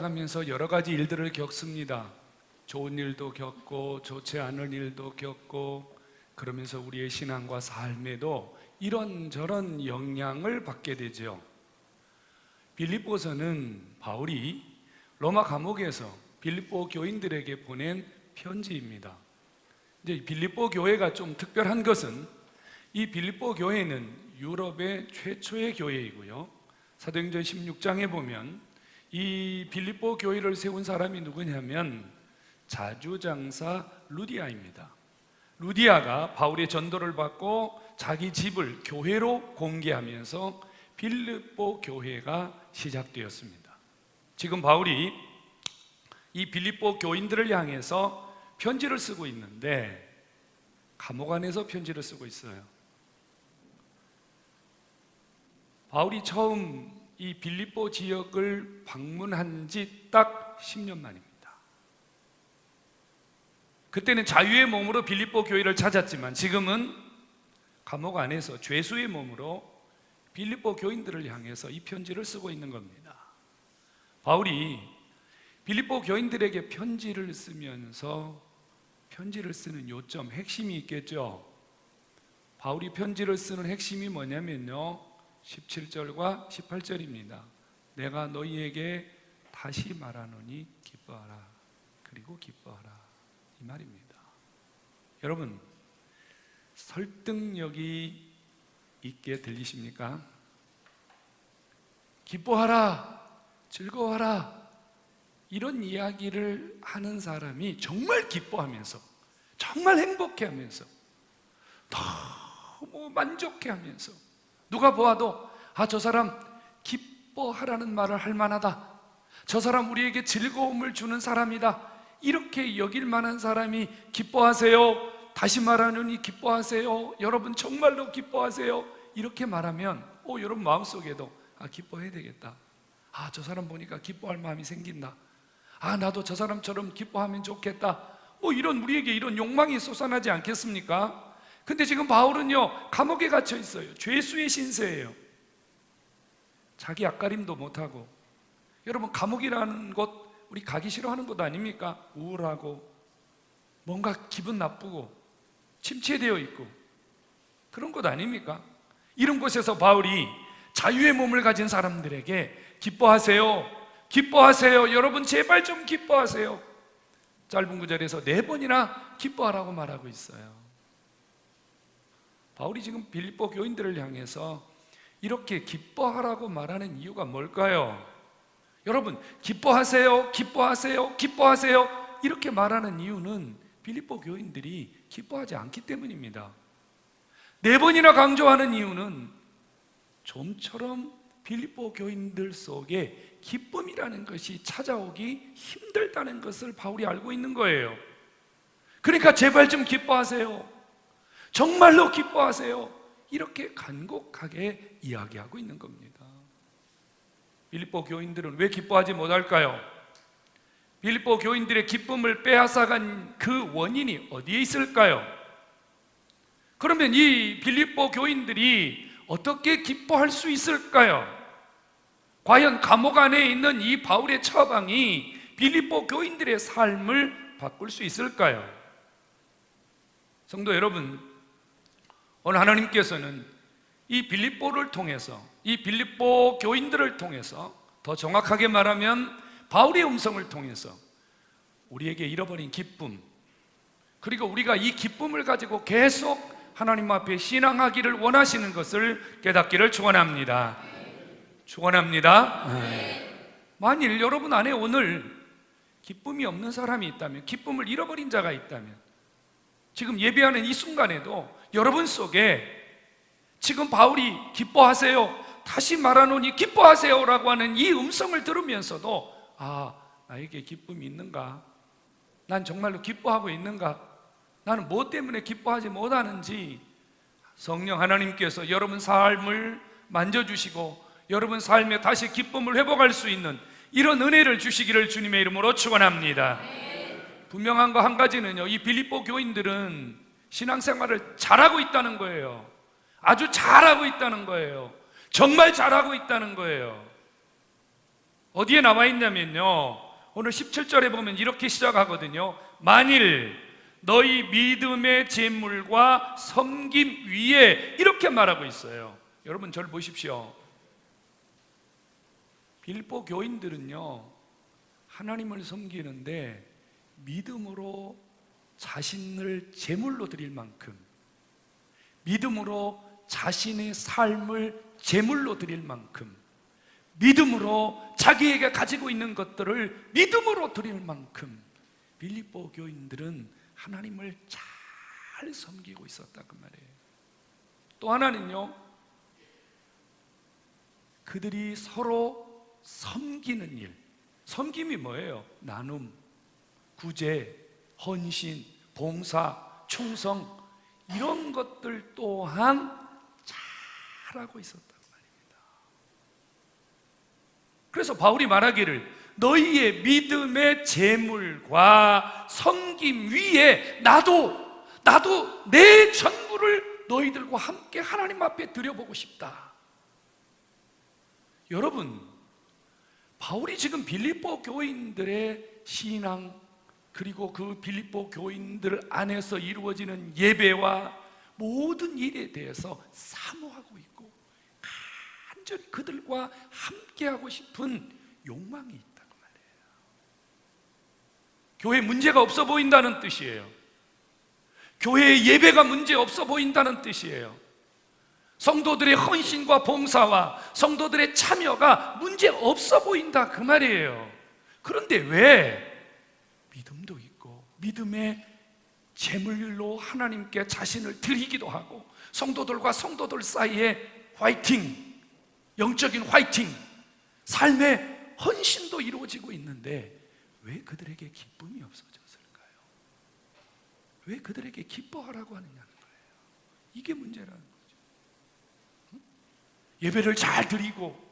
살아가면서 여러 가지 일들을 겪습니다. 좋은 일도 겪고 좋지 않은 일도 겪고 그러면서 우리의 신앙과 삶에도 이런저런 영향을 받게 되죠. 빌립보서는 바울이 로마 감옥에서 빌립보 교인들에게 보낸 편지입니다. 이제 빌립보 교회가 좀 특별한 것은 이 빌립보 교회는 유럽의 최초의 교회이고요. 사도행전 16장에 보면 이 빌립보 교회를 세운 사람이 누구냐면 자주장사 루디아입니다. 루디아가 바울의 전도를 받고 자기 집을 교회로 공개하면서 빌립보 교회가 시작되었습니다. 지금 바울이 이 빌립보 교인들을 향해서 편지를 쓰고 있는데 감옥 안에서 편지를 쓰고 있어요. 바울이 처음 이 빌립보 지역을 방문한 지 딱 10년 만입니다. 그때는 자유의 몸으로 빌립보 교회를 찾았지만 지금은 감옥 안에서 죄수의 몸으로 빌립보 교인들을 향해서 이 편지를 쓰고 있는 겁니다. 바울이 빌립보 교인들에게 편지를 쓰면서 편지를 쓰는 요점 핵심이 있겠죠. 바울이 편지를 쓰는 핵심이 뭐냐면요. 17절과 18절입니다. 내가 너희에게 다시 말하노니 기뻐하라. 그리고 기뻐하라. 이 말입니다. 여러분, 설득력이 있게 들리십니까? 기뻐하라. 즐거워하라. 이런 이야기를 하는 사람이 정말 기뻐하면서, 정말 행복해 하면서, 너무 만족해 하면서, 누가 보아도, 아, 저 사람 기뻐하라는 말을 할 만하다. 저 사람 우리에게 즐거움을 주는 사람이다. 이렇게 여길 만한 사람이 기뻐하세요. 다시 말하느니 기뻐하세요. 여러분 정말로 기뻐하세요. 이렇게 말하면, 오, 여러분 마음속에도, 아, 기뻐해야 되겠다. 아, 저 사람 보니까 기뻐할 마음이 생긴다. 아, 나도 저 사람처럼 기뻐하면 좋겠다. 뭐 이런 우리에게 이런 욕망이 솟아나지 않겠습니까? 근데 지금 바울은요, 감옥에 갇혀 있어요. 죄수의 신세예요. 자기 앞가림도 못하고. 여러분, 감옥이라는 곳, 우리 가기 싫어하는 곳 아닙니까? 우울하고, 뭔가 기분 나쁘고, 침체되어 있고, 그런 곳 아닙니까? 이런 곳에서 바울이 자유의 몸을 가진 사람들에게 기뻐하세요. 기뻐하세요. 여러분 제발 좀 기뻐하세요. 짧은 구절에서 네 번이나 기뻐하라고 말하고 있어요. 바울이 지금 빌립보 교인들을 향해서 이렇게 기뻐하라고 말하는 이유가 뭘까요? 여러분, 기뻐하세요. 기뻐하세요. 기뻐하세요. 이렇게 말하는 이유는 빌립보 교인들이 기뻐하지 않기 때문입니다. 네 번이나 강조하는 이유는 좀처럼 빌립보 교인들 속에 기쁨이라는 것이 찾아오기 힘들다는 것을 바울이 알고 있는 거예요. 그러니까 제발 좀 기뻐하세요. 정말로 기뻐하세요. 이렇게 간곡하게 이야기하고 있는 겁니다. 빌립보 교인들은 왜 기뻐하지 못할까요? 빌립보 교인들의 기쁨을 빼앗아간 그 원인이 어디에 있을까요? 그러면 이 빌립보 교인들이 어떻게 기뻐할 수 있을까요? 과연 감옥 안에 있는 이 바울의 처방이 빌립보 교인들의 삶을 바꿀 수 있을까요? 성도 여러분, 오늘 하나님께서는 이 빌립보를 통해서 이 빌립보 교인들을 통해서 더 정확하게 말하면 바울의 음성을 통해서 우리에게 잃어버린 기쁨 그리고 우리가 이 기쁨을 가지고 계속 하나님 앞에 신앙하기를 원하시는 것을 깨닫기를 축원합니다. 축원합니다. 만일 여러분 안에 오늘 기쁨이 없는 사람이 있다면, 기쁨을 잃어버린 자가 있다면, 지금 예배하는 이 순간에도 여러분 속에 지금 바울이 기뻐하세요. 다시 말하노니 기뻐하세요라고 하는 이 음성을 들으면서도 아, 나에게 기쁨이 있는가? 난 정말로 기뻐하고 있는가? 나는 뭐 때문에 기뻐하지 못하는지 성령 하나님께서 여러분 삶을 만져주시고 여러분 삶에 다시 기쁨을 회복할 수 있는 이런 은혜를 주시기를 주님의 이름으로 축원합니다. 분명한 거 한 가지는요. 이 빌립보 교인들은 신앙생활을 잘하고 있다는 거예요. 아주 잘하고 있다는 거예요. 정말 잘하고 있다는 거예요. 어디에 나와 있냐면요. 오늘 17절에 보면 이렇게 시작하거든요. 만일 너희 믿음의 재물과 섬김 위에 이렇게 말하고 있어요. 여러분 저를 보십시오. 빌보 교인들은요. 하나님을 섬기는데 믿음으로 자신을 제물로 드릴 만큼 믿음으로 자신의 삶을 제물로 드릴 만큼 믿음으로 자기에게 가지고 있는 것들을 믿음으로 드릴 만큼 빌립보 교인들은 하나님을 잘 섬기고 있었다 그 말이에요. 또 하나는요. 그들이 서로 섬기는 일. 섬김이 뭐예요? 나눔, 구제, 헌신, 봉사, 충성 이런 것들 또한 잘하고 있었다 그 말입니다. 그래서 바울이 말하기를 너희의 믿음의 재물과 섬김 위에 나도 나도 내 전부를 너희들과 함께 하나님 앞에 드려보고 싶다. 여러분, 바울이 지금 빌립보 교인들의 신앙 그리고 그 빌립보 교인들 안에서 이루어지는 예배와 모든 일에 대해서 사모하고 있고 간절히 그들과 함께하고 싶은 욕망이 있다고 말이에요. 교회 문제가 없어 보인다는 뜻이에요. 교회의 예배가 문제 없어 보인다는 뜻이에요. 성도들의 헌신과 봉사와 성도들의 참여가 문제 없어 보인다 그 말이에요. 그런데 왜 믿음도 있고 믿음의 제물로 하나님께 자신을 드리기도 하고 성도들과 성도들 사이에 화이팅, 영적인 화이팅, 삶의 헌신도 이루어지고 있는데 왜 그들에게 기쁨이 없어졌을까요? 왜 그들에게 기뻐하라고 하느냐는 거예요. 이게 문제라는 거죠. 응? 예배를 잘 드리고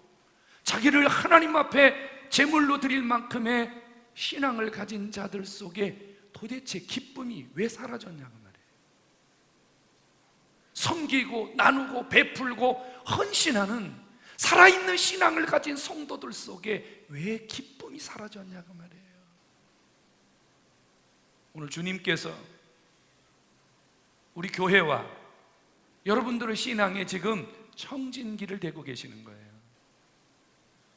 자기를 하나님 앞에 제물로 드릴 만큼의 신앙을 가진 자들 속에 도대체 기쁨이 왜 사라졌냐고 말이에요. 섬기고 나누고 베풀고 헌신하는 살아있는 신앙을 가진 성도들 속에 왜 기쁨이 사라졌냐고 말이에요. 오늘 주님께서 우리 교회와 여러분들의 신앙에 지금 청진기를 대고 계시는 거예요.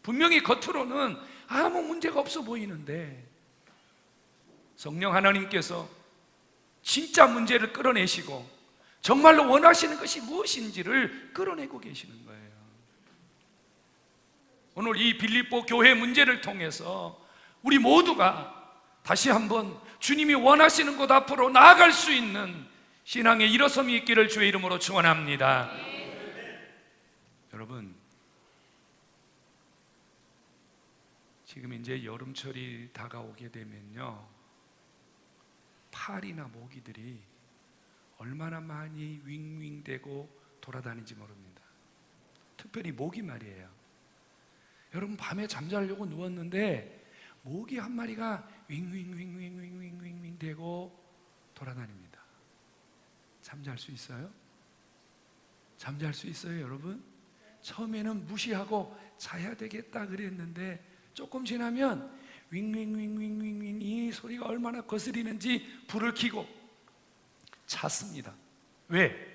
분명히 겉으로는 아무 문제가 없어 보이는데 성령 하나님께서 진짜 문제를 끌어내시고 정말로 원하시는 것이 무엇인지를 끌어내고 계시는 거예요. 오늘 이 빌립보 교회 문제를 통해서 우리 모두가 다시 한번 주님이 원하시는 곳 앞으로 나아갈 수 있는 신앙의 일어섬이 있기를 주의 이름으로 축원합니다. 여러분 지금 이제 여름철이 다가오게 되면요 파리나 모기들이 얼마나 많이 윙윙대고 돌아다니지 모릅니다. 특별히 모기 말이에요. 여러분 밤에 잠자려고 누웠는데 모기 한 마리가 윙윙윙윙윙윙윙 대고 돌아다닙니다. 잠잘 수 있어요? 잠잘 수 있어요, 여러분? 처음에는 무시하고 자야 되겠다 그랬는데 조금 지나면 윙윙윙윙윙윙 이 소리가 얼마나 거스리는지 불을 켜고 잤습니다. 왜?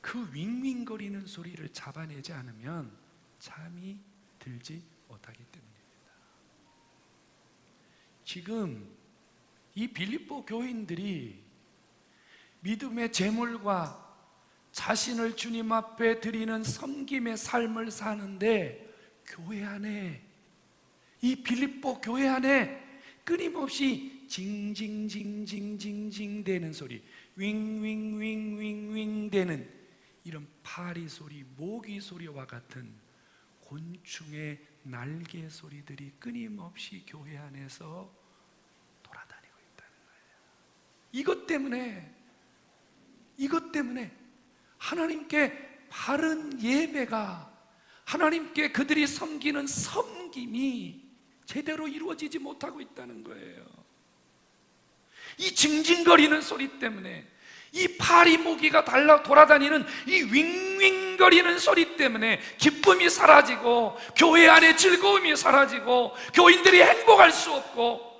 그 윙윙거리는 소리를 잡아내지 않으면 잠이 들지 못하기 때문입니다. 지금 이 빌립보 교인들이 믿음의 재물과 자신을 주님 앞에 드리는 섬김의 삶을 사는데 교회 안에 이 빌립보 교회 안에 끊임없이 징징징징징징 되는 소리, 윙윙윙윙윙 되는 이런 파리 소리, 모기 소리와 같은 곤충의 날개 소리들이 끊임없이 교회 안에서 돌아다니고 있다는 거예요. 이것 때문에 이것 때문에 하나님께 바른 예배가 하나님께 그들이 섬기는 섬김이 제대로 이루어지지 못하고 있다는 거예요. 이 징징거리는 소리 때문에 이 파리 모기가 달라 돌아다니는 이 윙윙거리는 소리 때문에 기쁨이 사라지고 교회 안에 즐거움이 사라지고 교인들이 행복할 수 없고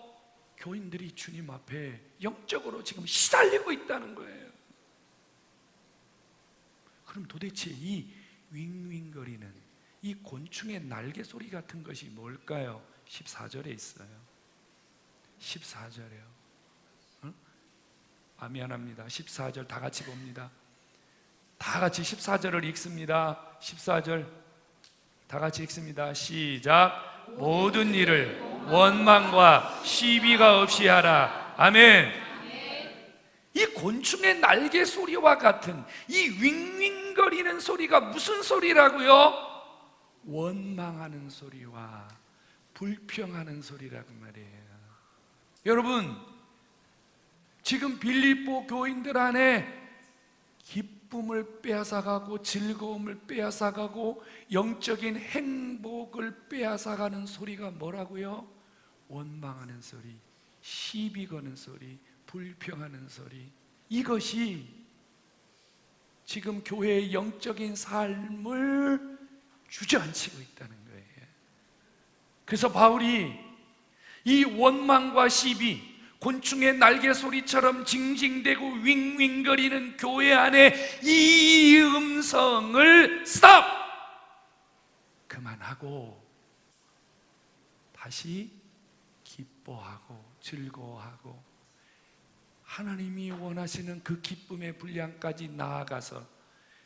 교인들이 주님 앞에 영적으로 지금 시달리고 있다는 거예요. 그럼 도대체 이 윙윙거리는 이 곤충의 날개 소리 같은 것이 뭘까요? 14절에 있어요. 14절에요. 아, 미안합니다. 14절 다 같이 봅니다. 다 같이 14절을 읽습니다. 14절 다 같이 읽습니다. 시작. 모든 일을 원망과 시비가 없이 하라. 아멘. 이 곤충의 날개 소리와 같은 이 윙윙거리는 소리가 무슨 소리라고요? 원망하는 소리와 불평하는 소리라고 말이에요. 여러분, 지금 빌립보 교인들 안에 기쁨을 빼앗아가고 즐거움을 빼앗아가고 영적인 행복을 빼앗아가는 소리가 뭐라고요? 원망하는 소리, 시비 거는 소리, 불평하는 소리. 이것이 지금 교회의 영적인 삶을 주저앉히고 있다는. 그래서 바울이 이 원망과 시비, 곤충의 날개 소리처럼 징징대고 윙윙거리는 교회 안에 이 음성을 스탑! 그만하고 다시 기뻐하고 즐거워하고 하나님이 원하시는 그 기쁨의 분량까지 나아가서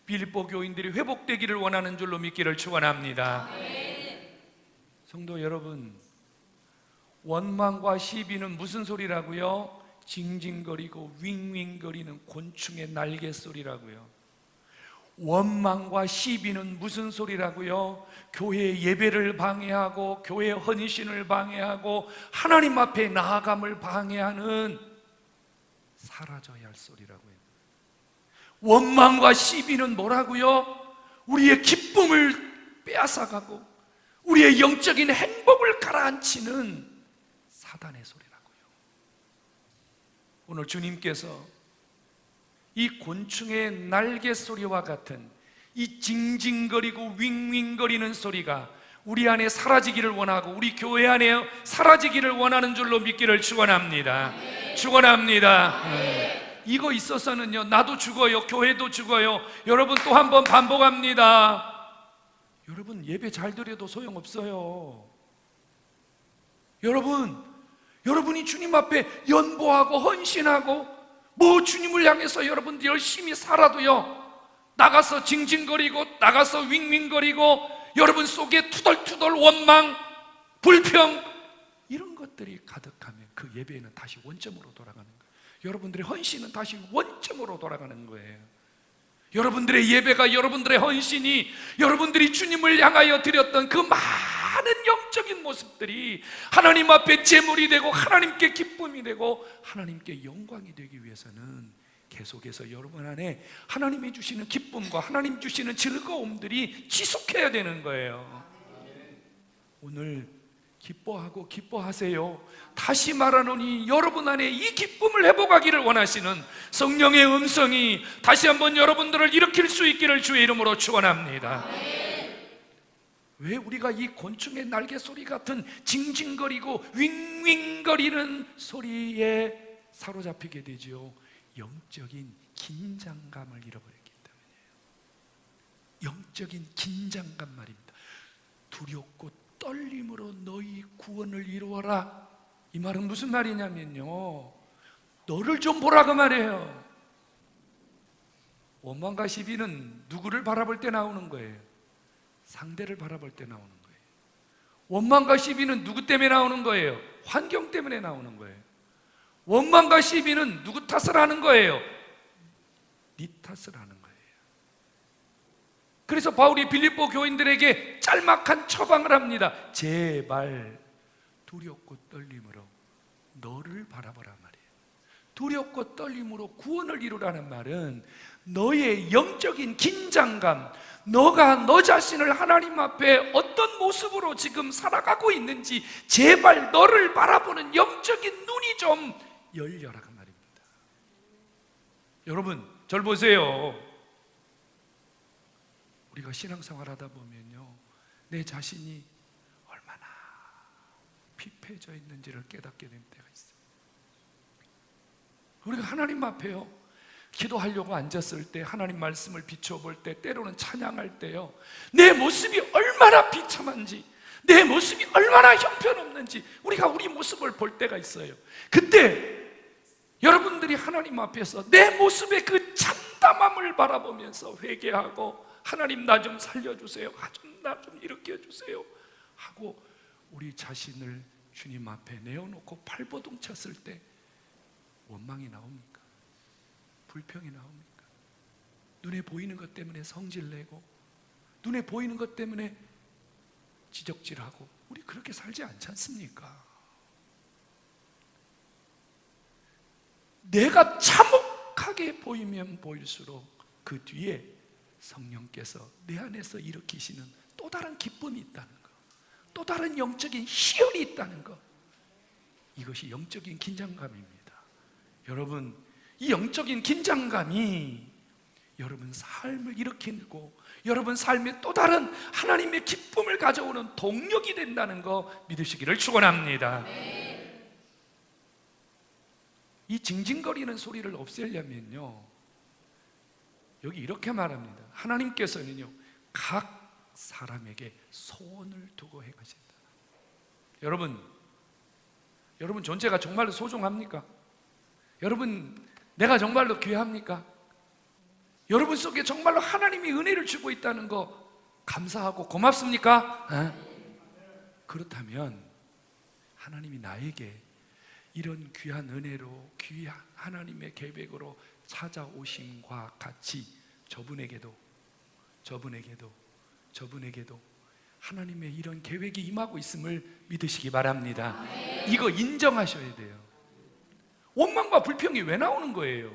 빌립보 교인들이 회복되기를 원하는 줄로 믿기를 축원합니다. 성도 여러분, 원망과 시비는 무슨 소리라고요? 징징거리고 윙윙거리는 곤충의 날개 소리라고요. 원망과 시비는 무슨 소리라고요? 교회 예배를 방해하고 교회 헌신을 방해하고 하나님 앞에 나아감을 방해하는 사라져야 할 소리라고요. 원망과 시비는 뭐라고요? 우리의 기쁨을 빼앗아가고 우리의 영적인 행복을 가라앉히는 사단의 소리라고요. 오늘 주님께서 이 곤충의 날개 소리와 같은 이 징징거리고 윙윙거리는 소리가 우리 안에 사라지기를 원하고 우리 교회 안에 사라지기를 원하는 줄로 믿기를 축원합니다. 축원합니다. 네. 이거 있어서는요 나도 죽어요 교회도 죽어요 여러분 또 한 번 반복합니다 여러분 예배 잘 드려도 소용없어요 여러분 여러분이 주님 앞에 연보하고 헌신하고 뭐 주님을 향해서 여러분 열심히 살아도요 나가서 징징거리고 나가서 윙윙거리고 여러분 속에 투덜투덜 원망 불평 이런 것들이 가득하면 그 예배는 다시 원점으로 돌아가는 거예요 여러분들의 헌신은 다시 원점으로 돌아가는 거예요. 여러분들의 예배가 여러분들의 헌신이 여러분들이 주님을 향하여 드렸던 그 많은 영적인 모습들이 하나님 앞에 제물이 되고 하나님께 기쁨이 되고 하나님께 영광이 되기 위해서는 계속해서 여러분 안에 하나님이 주시는 기쁨과 하나님 주시는 즐거움들이 지속해야 되는 거예요. 오늘 기뻐하고 기뻐하세요. 다시 말하노니 여러분 안에 이 기쁨을 회복하기를 원하시는 성령의 음성이 다시 한번 여러분들을 일으킬 수 있기를 주의 이름으로 축원합니다. 왜 우리가 이 곤충의 날개 소리 같은 징징거리고 윙윙거리는 소리에 사로잡히게 되지요? 영적인 긴장감을 잃어버렸기 때문이에요. 영적인 긴장감 말입니다. 두렵고 떨림으로 너희 구원을 이루어라. 이 말은 무슨 말이냐면요. 너를 좀 보라고 말이에요. 원망과 시비는 누구를 바라볼 때 나오는 거예요? 상대를 바라볼 때 나오는 거예요. 원망과 시비는 누구 때문에 나오는 거예요? 환경 때문에 나오는 거예요. 원망과 시비는 누구 탓을 하는 거예요? 네 탓을 하는 거예요. 그래서 바울이 빌립보 교인들에게 짤막한 처방을 합니다. 제발 두렵고 떨림으로 너를 바라보라 말이에요. 두렵고 떨림으로 구원을 이루라는 말은 너의 영적인 긴장감, 너가 너 자신을 하나님 앞에 어떤 모습으로 지금 살아가고 있는지 제발 너를 바라보는 영적인 눈이 좀 열려라 그 말입니다. 여러분, 절 보세요. 우리가 신앙생활 하다 보면요. 내 자신이 얼마나 피폐해져 있는지를 깨닫게 될 때가 있어요. 우리가 하나님 앞에요. 기도하려고 앉았을 때 하나님 말씀을 비춰볼 때 때로는 찬양할 때요. 내 모습이 얼마나 비참한지 내 모습이 얼마나 형편없는지 우리가 우리 모습을 볼 때가 있어요. 그때 여러분들이 하나님 앞에서 내 모습의 그 참담함을 바라보면서 회개하고 하나님 나 좀 살려주세요. 나좀 일으켜 주세요. 하고 우리 자신을 주님 앞에 내어놓고 발버둥 쳤을 때 원망이 나옵니까? 불평이 나옵니까? 눈에 보이는 것 때문에 성질 내고 눈에 보이는 것 때문에 지적질하고 우리 그렇게 살지 않지 않습니까? 내가 참혹하게 보이면 보일수록 그 뒤에 성령께서 내 안에서 일으키시는 또 다른 기쁨이 있다는 것, 또 다른 영적인 희열이 있다는 것. 이것이 영적인 긴장감입니다. 여러분, 이 영적인 긴장감이 여러분 삶을 일으키고 여러분 삶에 또 다른 하나님의 기쁨을 가져오는 동력이 된다는 거 믿으시기를 축원합니다. 이 징징거리는 소리를 없애려면요. 여기 이렇게 말합니다. 하나님께서는요. 각 사람에게 소원을 두고 행하신다. 여러분, 여러분 존재가 정말로 소중합니까? 여러분 내가 정말로 귀합니까? 여러분 속에 정말로 하나님이 은혜를 주고 있다는 거 감사하고 고맙습니까? 에? 그렇다면 하나님이 나에게 이런 귀한 은혜로 귀한 하나님의 계획으로 찾아오심과 같이 저분에게도 저분에게도 저분에게도 하나님의 이런 계획이 임하고 있음을 믿으시기 바랍니다. 이거 인정하셔야 돼요. 원망과 불평이 왜 나오는 거예요?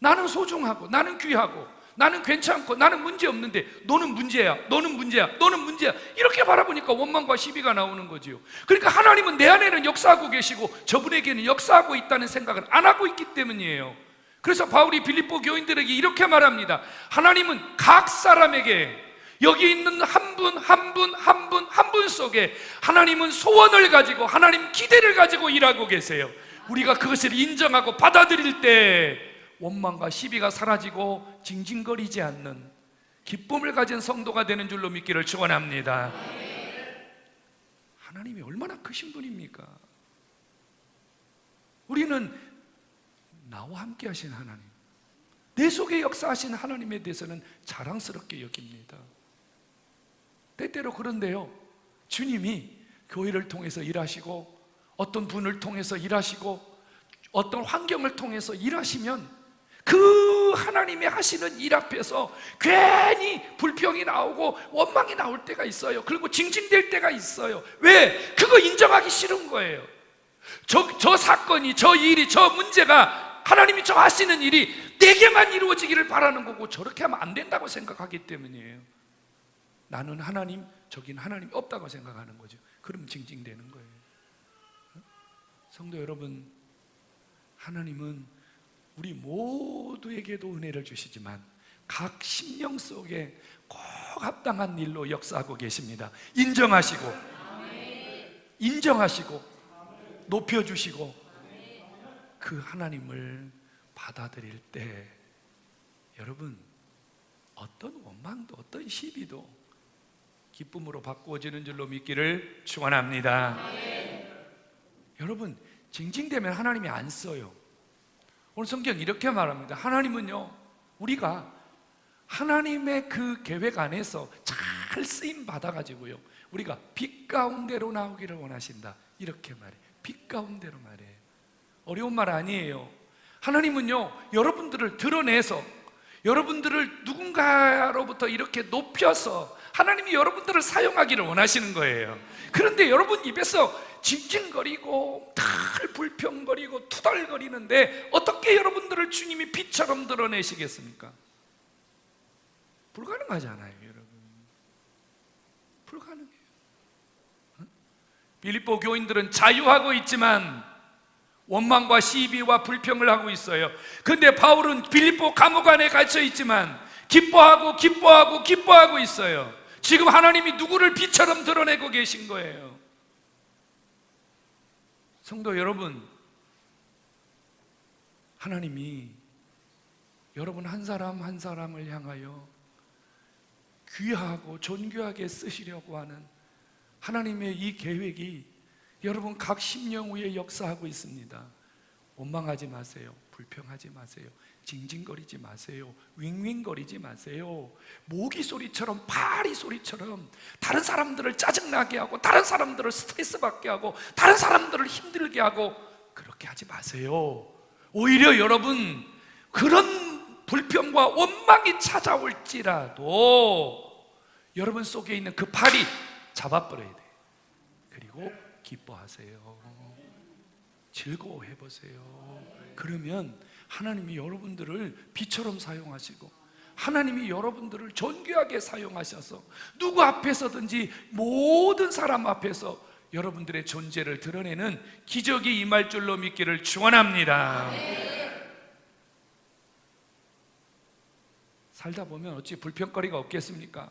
나는 소중하고 나는 귀하고 나는 괜찮고 나는 문제 없는데 너는 문제야 너는 문제야 너는 문제야 이렇게 바라보니까 원망과 시비가 나오는 거지요 그러니까 하나님은 내 안에는 역사하고 계시고 저분에게는 역사하고 있다는 생각을 안 하고 있기 때문이에요 그래서 바울이 빌립보 교인들에게 이렇게 말합니다 하나님은 각 사람에게 여기 있는 한 분, 한 분, 한 분, 한 분 속에 하나님은 소원을 가지고 하나님 기대를 가지고 일하고 계세요 우리가 그것을 인정하고 받아들일 때 원망과 시비가 사라지고 징징거리지 않는 기쁨을 가진 성도가 되는 줄로 믿기를 축원합니다. 하나님이 얼마나 크신 분입니까? 우리는 나와 함께 하신 하나님, 내 속에 역사하신 하나님에 대해서는 자랑스럽게 여깁니다. 때때로 그런데요, 주님이 교회를 통해서 일하시고 어떤 분을 통해서 일하시고 어떤 환경을 통해서 일하시면 그 하나님이 하시는 일 앞에서 괜히 불평이 나오고 원망이 나올 때가 있어요. 그리고 징징댈 때가 있어요. 왜? 그거 인정하기 싫은 거예요. 저, 저 사건이, 저 일이, 저 문제가 하나님이 저 하시는 일이 내게만 이루어지기를 바라는 거고 저렇게 하면 안 된다고 생각하기 때문이에요. 나는 하나님, 저긴 하나님이 없다고 생각하는 거죠. 그럼 징징대는 거예요. 성도 여러분, 하나님은 우리 모두에게도 은혜를 주시지만 각 심령 속에 꼭 합당한 일로 역사하고 계십니다. 인정하시고, 인정하시고, 높여주시고, 그 하나님을 받아들일 때, 여러분, 어떤 원망도, 어떤 시비도 기쁨으로 바꾸어지는 줄로 믿기를 축원합니다. 여러분, 징징대면 하나님이 안 써요. 오늘 성경 이렇게 말합니다. 하나님은요, 우리가 하나님의 그 계획 안에서 잘 쓰임 받아가지고요, 우리가 빛 가운데로 나오기를 원하신다. 이렇게 말해. 빛 가운데로 말해. 어려운 말 아니에요. 하나님은요, 여러분들을 드러내서 여러분들을 누군가로부터 이렇게 높여서 하나님이 여러분들을 사용하기를 원하시는 거예요. 그런데 여러분 입에서 징징거리고 달 불평거리고 투덜거리는데 어떻게 여러분들을 주님이 빛처럼 드러내시겠습니까? 불가능하잖아요, 여러분. 불가능해요. 어? 빌립보 교인들은 자유하고 있지만 원망과 시비와 불평을 하고 있어요. 근데 바울은 빌립보 감옥 안에 갇혀 있지만 기뻐하고 기뻐하고 기뻐하고 있어요. 지금 하나님이 누구를 비처럼 드러내고 계신 거예요. 성도 여러분, 하나님이 여러분 한 사람 한 사람을 향하여 귀하고 존귀하게 쓰시려고 하는 하나님의 이 계획이 여러분 각 심령 위에 역사하고 있습니다. 원망하지 마세요. 불평하지 마세요. 징징거리지 마세요. 윙윙거리지 마세요. 모기 소리처럼 파리 소리처럼 다른 사람들을 짜증나게 하고 다른 사람들을 스트레스 받게 하고 다른 사람들을 힘들게 하고 그렇게 하지 마세요. 오히려 여러분 그런 불평과 원망이 찾아올지라도 여러분 속에 있는 그 팔이 잡아버려야 돼. 그리고 기뻐하세요. 즐거워해 보세요. 그러면 하나님이 여러분들을 비처럼 사용하시고 하나님이 여러분들을 존귀하게 사용하셔서 누구 앞에서든지 모든 사람 앞에서 여러분들의 존재를 드러내는 기적이 임할 줄로 믿기를 축원합니다. 살다 보면 어찌 불평거리가 없겠습니까?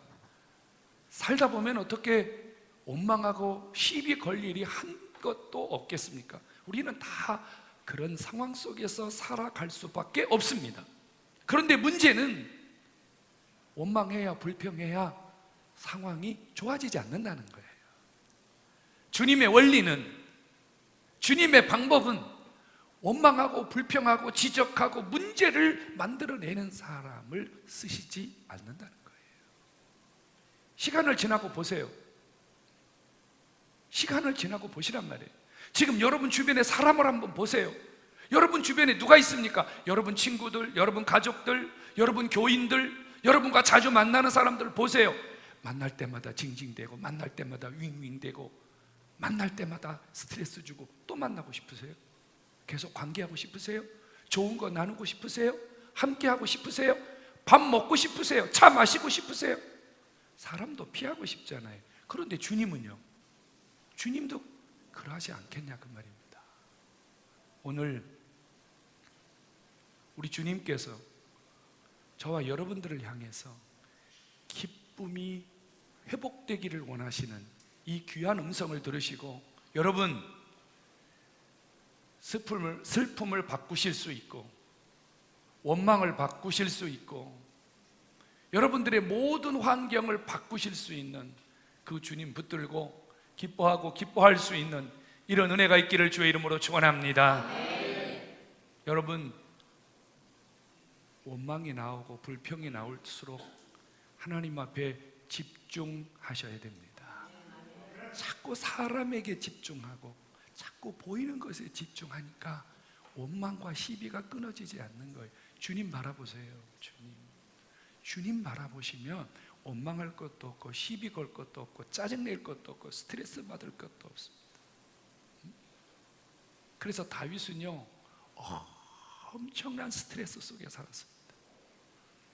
살다 보면 어떻게 원망하고 시비 걸 일이 한 것도 없겠습니까? 우리는 다 그런 상황 속에서 살아갈 수밖에 없습니다. 그런데 문제는 원망해야 불평해야 상황이 좋아지지 않는다는 거예요. 주님의 원리는 주님의 방법은 원망하고 불평하고 지적하고 문제를 만들어내는 사람을 쓰시지 않는다는 거예요. 시간을 지나고 보세요. 시간을 지나고 보시란 말이에요. 지금 여러분 주변에 사람을 한번 보세요. 여러분 주변에 누가 있습니까? 여러분 친구들, 여러분 가족들, 여러분 교인들, 여러분과 자주 만나는 사람들 보세요. 만날 때마다 징징대고, 만날 때마다 윙윙대고, 만날 때마다 스트레스 주고, 또 만나고 싶으세요? 계속 관계하고 싶으세요? 좋은 거 나누고 싶으세요? 함께 하고 싶으세요? 밥 먹고 싶으세요? 차 마시고 싶으세요? 사람도 피하고 싶잖아요. 그런데 주님은요? 주님도 그러하지 않겠냐 그 말입니다. 오늘 우리 주님께서 저와 여러분들을 향해서 기쁨이 회복되기를 원하시는 이 귀한 음성을 들으시고 여러분 슬픔을 슬픔을 바꾸실 수 있고 원망을 바꾸실 수 있고 여러분들의 모든 환경을 바꾸실 수 있는 그 주님 붙들고 기뻐하고 기뻐할 수 있는 이런 은혜가 있기를 주의 이름으로 축원합니다. 여러분 원망이 나오고 불평이 나올수록 하나님 앞에 집중하셔야 됩니다. 자꾸 사람에게 집중하고 자꾸 보이는 것에 집중하니까 원망과 시비가 끊어지지 않는 거예요. 주님 바라보세요. 주님. 주님 바라보시면 원망할 것도 없고 시비 걸 것도 없고 짜증낼 것도 없고 스트레스 받을 것도 없습니다. 그래서 다윗은요 엄청난 스트레스 속에 살았습니다.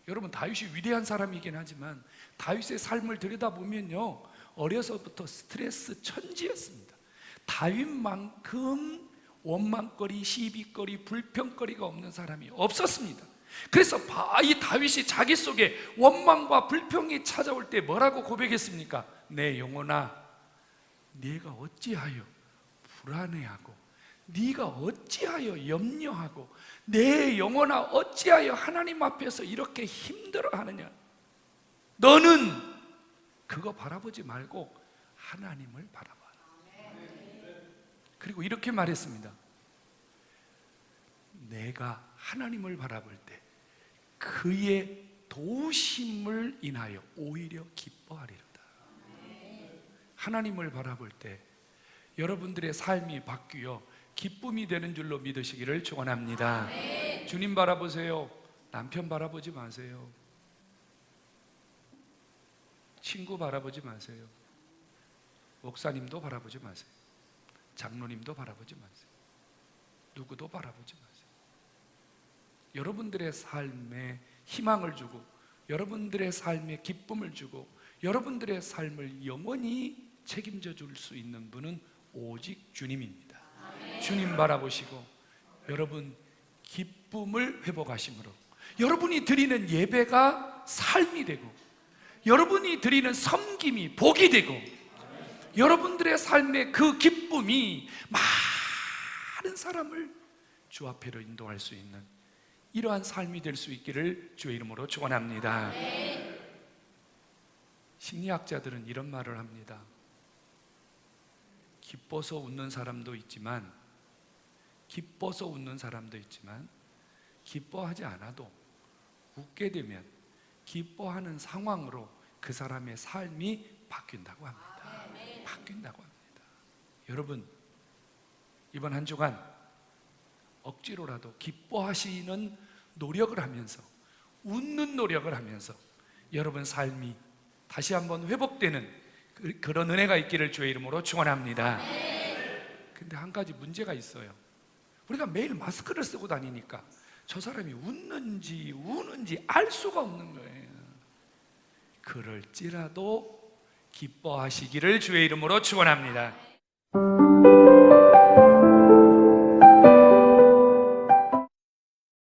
여러분 다윗이 위대한 사람이긴 하지만 다윗의 삶을 들여다보면요 어려서부터 스트레스 천지였습니다. 다윗만큼 원망거리, 시비거리, 불평거리가 없는 사람이 없었습니다. 그래서 이 다윗이 자기 속에 원망과 불평이 찾아올 때 뭐라고 고백했습니까? 내 영혼아, 네가 어찌하여 불안해하고 네가 어찌하여 염려하고 내 영혼아 어찌하여 하나님 앞에서 이렇게 힘들어하느냐? 너는 그거 바라보지 말고 하나님을 바라봐라. 그리고 이렇게 말했습니다. 내가 하나님을 바라볼 때 그의 도우심을 인하여 오히려 기뻐하리로다. 하나님을 바라볼 때 여러분들의 삶이 바뀌어 기쁨이 되는 줄로 믿으시기를 축원합니다. 주님 바라보세요. 남편 바라보지 마세요. 친구 바라보지 마세요. 목사님도 바라보지 마세요. 장로님도 바라보지 마세요. 누구도 바라보지 마세요. 여러분들의 삶에 희망을 주고 여러분들의 삶에 기쁨을 주고 여러분들의 삶을 영원히 책임져 줄 수 있는 분은 오직 주님입니다. 주님 바라보시고 여러분 기쁨을 회복하심으로 여러분이 드리는 예배가 삶이 되고 여러분이 드리는 섬김이 복이 되고 여러분들의 삶의 그 기쁨이 많은 사람을 주 앞에로 인도할 수 있는 이러한 삶이 될 수 있기를 주의 이름으로 축원합니다. 심리학자들은 이런 말을 합니다. 기뻐서 웃는 사람도 있지만 기뻐서 웃는 사람도 있지만 기뻐하지 않아도 웃게 되면 기뻐하는 상황으로 그 사람의 삶이 바뀐다고 합니다. 바뀐다고 합니다. 여러분 이번 한 주간 억지로라도 기뻐하시는 노력을 하면서 웃는 노력을 하면서 여러분 삶이 다시 한번 회복되는 그- 그런 은혜가 있기를 주의 이름으로 축원합니다. 근데 한 가지 문제가 있어요. 우리가 매일 마스크를 쓰고 다니니까 저 사람이 웃는지 우는지 알 수가 없는 거예요. 그럴지라도 기뻐하시기를 주의 이름으로 축원합니다.